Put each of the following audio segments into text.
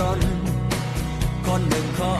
ชีวิตคือการดิ้นรนคนหนึ่งคนต้อ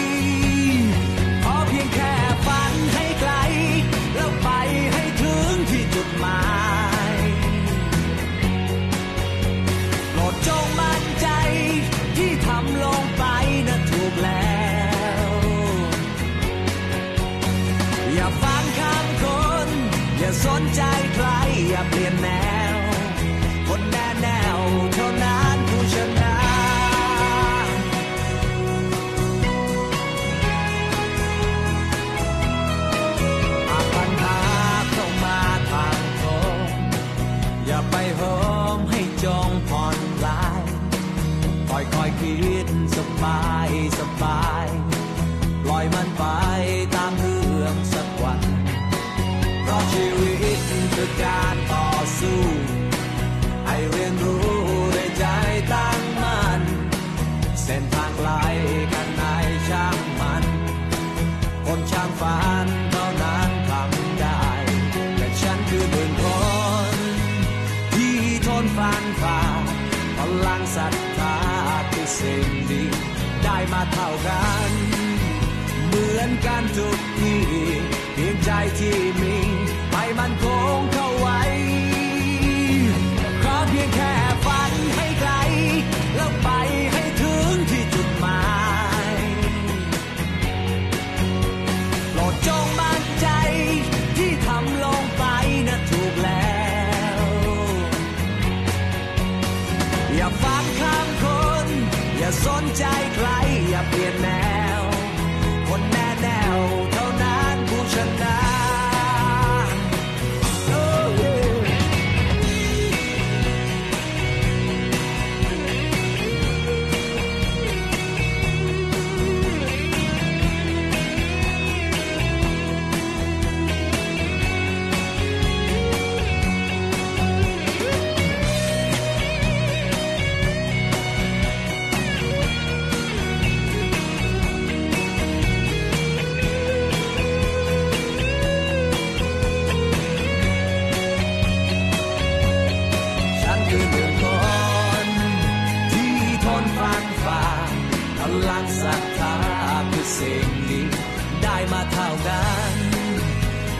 ฟังคำคน อย่าสนใจใคร อย่าเปลี่ยนแนว คนแน่แนวเท่านั้นผู้ชนะหากปัญหาเข้ามาทางตรงอย่าไปโหมให้จงผ่อนคลายค่อยๆคิดสบายสบาย ปล่อยมันไป ศรัทธาคือสิ่งดี ได้มาเท่ากัน เหมือนกันทุกที่เพียงใจที่มีให้มันคงเข้าไว้ สนใจใครอย่าเปลี่ยนแนว คนแน่แนวเท่านั้นผู้ชนะ ลังศรัทธาคือสิ่งดีได้มาเท่ากัน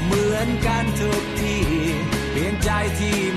เหมือนกันทุกที่เพียงใจที่